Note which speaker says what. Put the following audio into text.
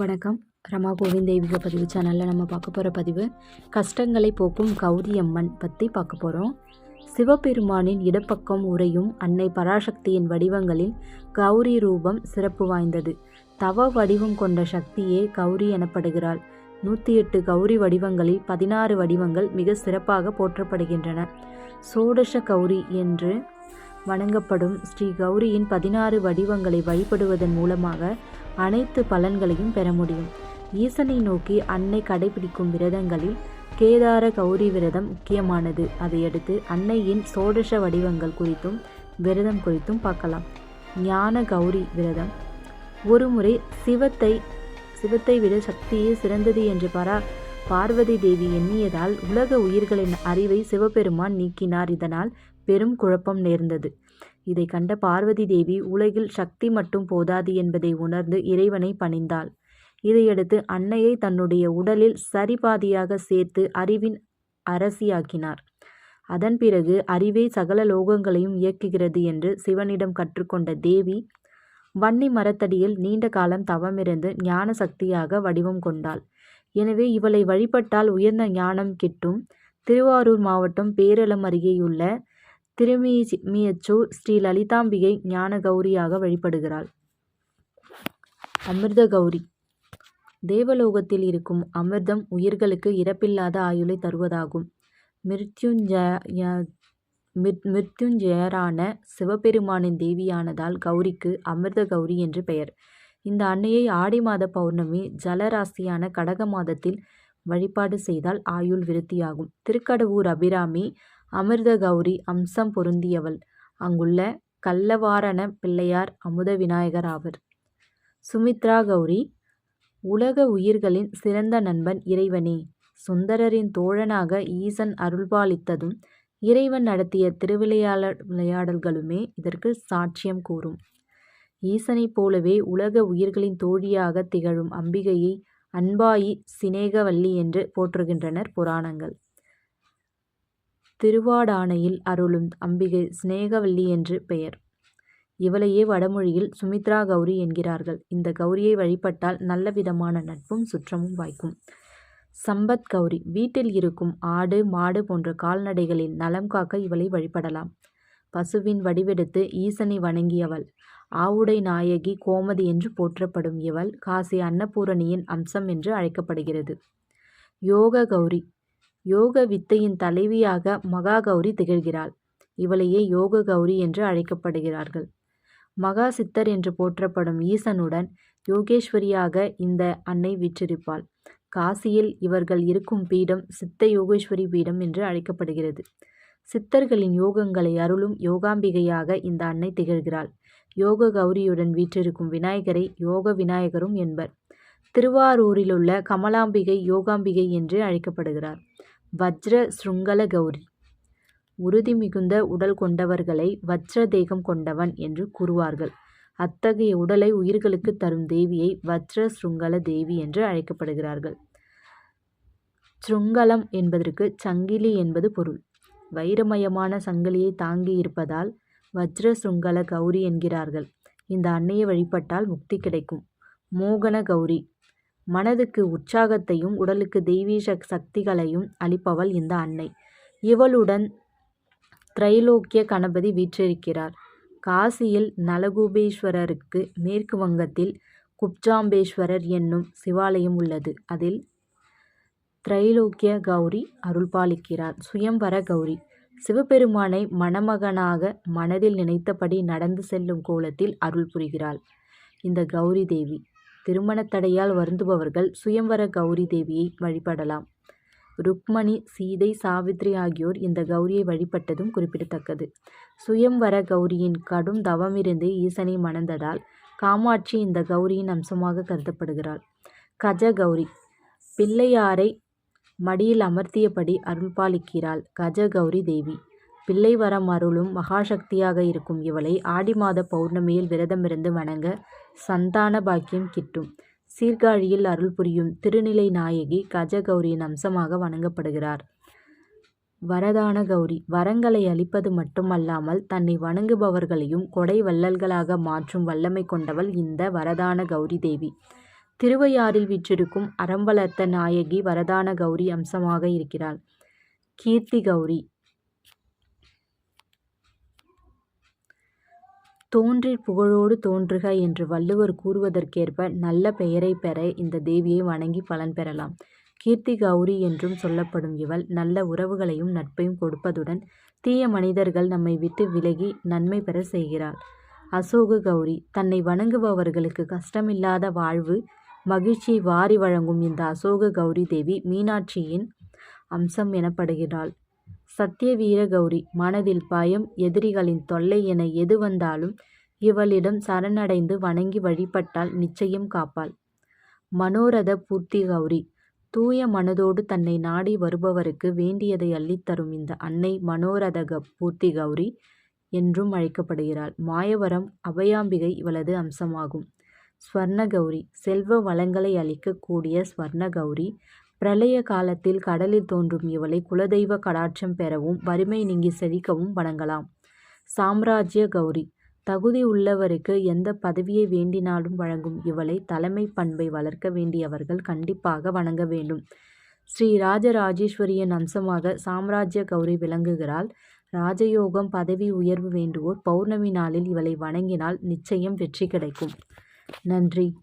Speaker 1: வணக்கம். ரமா கோவிந்த் தெய்வீக பதிவு சேனலில் நம்ம பார்க்க போகிற பதிவு கஷ்டங்களை போக்கும் கௌரி அம்மன் பற்றி பார்க்க போகிறோம் சிவபெருமானின் இடப்பக்கம் உரையும் அன்னை பராசக்தியின் வடிவங்களில் கௌரி ரூபம் சிறப்பு வாய்ந்தது. தவ வடிவம் கொண்ட சக்தியே கௌரி எனப்படுகிறாள். நூற்றி எட்டு கௌரி வடிவங்களில் பதினாறு வடிவங்கள் மிக சிறப்பாக போற்றப்படுகின்றன. சோடச கௌரி என்று வணங்கப்படும் ஸ்ரீ கௌரியின் பதினாறு வடிவங்களை வழிபடுவதன் மூலமாக அனைத்து பலன்களையும் பெற முடியும். ஈசனை நோக்கி அன்னை கடைபிடிக்கும் விரதங்களில் கேதார கௌரி விரதம் முக்கியமானது. அதையடுத்து அன்னையின் சோடச வடிவங்கள் குறித்தும் விரதம் குறித்தும் பார்க்கலாம். ஞான கௌரி விரதம். ஒருமுறை சிவத்தை சிவத்தை விட சக்தியே சிறந்தது என்று பரா பார்வதி தேவி எண்ணியதால் உலக உயிர்களின் அறிவை சிவபெருமான் நீக்கினார். இதனால் பெரும் குழப்பம் நேர்ந்தது. இதை கண்ட பார்வதி தேவி உலகில் சக்தி மட்டும் போதாது என்பதை உணர்ந்து இறைவனை பணிந்தாள். இதையடுத்து அன்னையை தன்னுடைய உடலில் சரிபாதியாக சேர்த்து அறிவின் அரசியாக்கினார். அதன் பிறகு அறிவே சகல லோகங்களையும் இயக்குகிறது என்று சிவனிடம் கற்றுக்கொண்ட தேவி வன்னி மரத்தடியில் நீண்ட காலம் தவமிருந்து ஞான சக்தியாக வடிவம் கொண்டாள். எனவே இவளை வழிபட்டால் உயர்ந்த ஞானம் கிட்டும். திருவாரூர் மாவட்டம் பேரளம் அருகேயுள்ள திருமியச்சூர் ஸ்ரீ லலிதாம்பிகை ஞான கௌரியாக வழிபடுகிறாள். அமிர்த கௌரி தேவலோகத்தில் இருக்கும் அமிர்தம் உயிர்களுக்கு இறப்பில்லாத ஆயுளை தருவதாகும். மிருத்யுஞ்சய மிருத்யுஞ்சயரான சிவபெருமானின் தேவியானதால் கௌரிக்கு அமிர்த கௌரி என்று பெயர். இந்த அன்னையை ஆடி மாத பௌர்ணமி ஜலராசியான கடக மாதத்தில் வழிபாடு செய்தால் ஆயுள் விருத்தியாகும். திருக்கடவூர் அபிராமி அமிர்த கௌரி அம்சம் பொருந்தியவள். அங்குள்ள கல்லவாரண பிள்ளையார் அமுத விநாயகர் ஆவர். சுமித்ரா கௌரி உலக உயிர்களின் சிறந்த நண்பன் இறைவனே. சுந்தரரின் தோழனாக ஈசன் அருள்பாலித்ததும் இறைவன் நடத்திய திருவிளையாட விளையாடல்களுமே இதற்கு சாட்சியம் கூறும். ஈசனைப் போலவே உலக உயிர்களின் தோழியாக திகழும் அம்பிகையை அன்பாயி சினேகவல்லி என்று போற்றுகின்றனர் புராணங்கள். திருவாடானையில் அருளும் அம்பிகை சினேகவல்லி என்று பெயர். இவளையே வடமொழியில் சுமித்ரா கௌரி என்கிறார்கள். இந்த கௌரியை வழிபட்டால் நல்ல விதமான நட்பும் சுற்றமும் வாய்க்கும். சம்பத் கௌரி வீட்டில் இருக்கும் ஆடு மாடு போன்ற கால்நடைகளின் நலம் காக்க இவளை வழிபடலாம். பசுவின் வடிவெடுத்து ஈசனை வணங்கியவள். ஆவுடை நாயகி கோமதி என்று போற்றப்படும் இவள் காசி அன்னபூரணியின் அம்சம் என்று அழைக்கப்படுகிறது. யோக கௌரி யோக வித்தையின் தலைவியாக மகா கௌரி திகழ்கிறாள். இவளையே யோக கௌரி என்று அழைக்கப்படுகிறார்கள். மகா சித்தர் என்று போற்றப்படும் ஈசனுடன் யோகேஸ்வரியாக இந்த அன்னை வீற்றிருப்பாள். காசியில் இவர்கள் இருக்கும் பீடம் சித்த யோகேஸ்வரி பீடம் என்று அழைக்கப்படுகிறது. சித்தர்களின் யோகங்களை அருளும் யோகாம்பிகையாக இந்த அன்னை திகழ்கிறாள். யோக கௌரியுடன் வீற்றிருக்கும் விநாயகரை யோக விநாயகரும் என்பர். திருவாரூரிலுள்ள கமலாம்பிகை யோகாம்பிகை என்று அழைக்கப்படுகிறார். வஜ்ர ஸ்ருங்கல கௌரி உறுதி மிகுந்த உடல் கொண்டவர்களை வஜ்ர தேகம் கொண்டவன் என்று கூறுவார்கள். அத்தகைய உடலை உயிர்களுக்கு தரும் தேவியை வஜ்ர ஸ்ருங்கல தேவி என்று அழைக்கப்படுகிறார்கள். சுருங்கலம் என்பதற்கு சங்கிலி என்பது பொருள். வைரமயமான சங்கிலியை தாங்கி இருப்பதால் வஜ்ர சுங்கல கௌரி என்கிறார்கள். இந்த அன்னையை வழிபட்டால் முக்தி கிடைக்கும். மோகன கௌரி மனதுக்கு உற்சாகத்தையும் உடலுக்கு தெய்வீக சக்திகளையும் அளிப்பவள் இந்த அன்னை. இவளுடன் திரைலோக்கிய கணபதி வீற்றிருக்கிறார். காசியில் நலகூபேஸ்வரருக்கு மேற்கு வங்கத்தில் குப்ஜாம்பேஸ்வரர் என்னும் சிவாலயம் உள்ளது. அதில் திரைலோக்கிய கௌரி அருள்பாலிக்கிறார். சுயம்பர கௌரி. சிவபெருமானை மணமகனாக மனதில் நினைத்தபடி நடந்து செல்லும் கோலத்தில் அருள் புரிகிறாள். இந்த கௌரி தேவி. திருமணத் தடையால் வருந்துபவர்கள் சுயம்வர கௌரி தேவியை வழிபடலாம். ருக்மணி சீதை சாவித்ரி ஆகியோர் இந்த கௌரியை வழிபட்டதும் குறிப்பிடத்தக்கது. சுயம்வர கௌரியின் கடும் தவமிருந்து ஈசனை மணந்ததால் காமாட்சி இந்த கௌரியின் அம்சமாக கருதப்படுகிறாள். கஜ கௌரி பிள்ளையாரை மடியில் அமர்த்தியபடி அருள்பாலிக்கிறாள் கஜ கௌரி தேவி. பிள்ளை வரம் அருளும் மகாசக்தியாக இருக்கும் இவளை ஆடி மாத பௌர்ணமியில் விரதமிருந்து வணங்க சந்தான பாக்கியம் கிட்டும். சீர்காழியில் அருள் புரியும் திருநிலை நாயகி கஜகௌரியின் அம்சமாக வணங்கப்படுகிறார். வரதான கௌரி வரங்களை அளிப்பது மட்டுமல்லாமல் தன்னை வணங்குபவர்களையும் கொடை வள்ளல்களாக மாற்றும் வல்லமை கொண்டவள் இந்த வரதான கௌரி தேவி. திருவையாறில் வீற்றிருக்கும் அறம் நாயகி வரதான கௌரி அம்சமாக இருக்கிறாள். கீர்த்தி கௌரி தோன்றிற் புகழோடு தோன்றுக என்று வள்ளுவர் கூறுவதற்கேற்ப நல்ல பெயரை பெற இந்த தேவியை வணங்கி பலன் பெறலாம். கீர்த்தி கௌரி என்றும் சொல்லப்படும் இவள் நல்ல உறவுகளையும் நட்பையும் கொடுப்பதுடன் தீய மனிதர்கள் நம்மை விட்டு விலகி நன்மை பெற செய்கிறாள். அசோக கௌரி தன்னை வணங்குபவர்களுக்கு கஷ்டமில்லாத வாழ்வு மகிழ்ச்சியை வாரி வழங்கும் இந்த அசோக கௌரி தேவி மீனாட்சியின் அம்சம் எனப்படுகிறாள். சத்தியவீர கௌரி மனதில் பயம் எதிரிகளின் தொல்லை என எது வந்தாலும் இவளிடம் சரணடைந்து வணங்கி வழிபட்டால் நிச்சயம் காப்பாள். மனோரத பூர்த்தி கௌரி தூய மனதோடு தன்னை நாடி வருபவருக்கு வேண்டியதை அள்ளித்தரும் இந்த அன்னை மனோரத க- பூர்த்தி கௌரி என்றும் அழைக்கப்படுகிறாள். மாயவரம் அபயாம்பிகை இவளது அம்சமாகும். ஸ்வர்ண கௌரி செல்வ வளங்களை அளிக்கக்கூடிய ஸ்வர்ண கௌரி பிரளய காலத்தில் கடலில் தோன்றும் இவளை குலதெய்வ கடாட்சம் பெறவும் வறுமை நீங்கி செழிக்கவும் வணங்கலாம். சாம்ராஜ்ய கௌரி. தகுதி உள்ளவருக்கு எந்த பதவியை வேண்டினாலும் வழங்கும் இவளை தலைமை பண்பை வளர்க்க வேண்டியவர்கள் கண்டிப்பாக வணங்க வேண்டும். ஸ்ரீ ராஜராஜேஸ்வரியின் அம்சமாக சாம்ராஜ்ய கௌரி விளங்குகிறாள். ராஜயோகம் பதவி உயர்வு வேண்டுவோர் பௌர்ணமி நாளில் இவளை வணங்கினால் நிச்சயம் வெற்றி கிடைக்கும். நன்றி.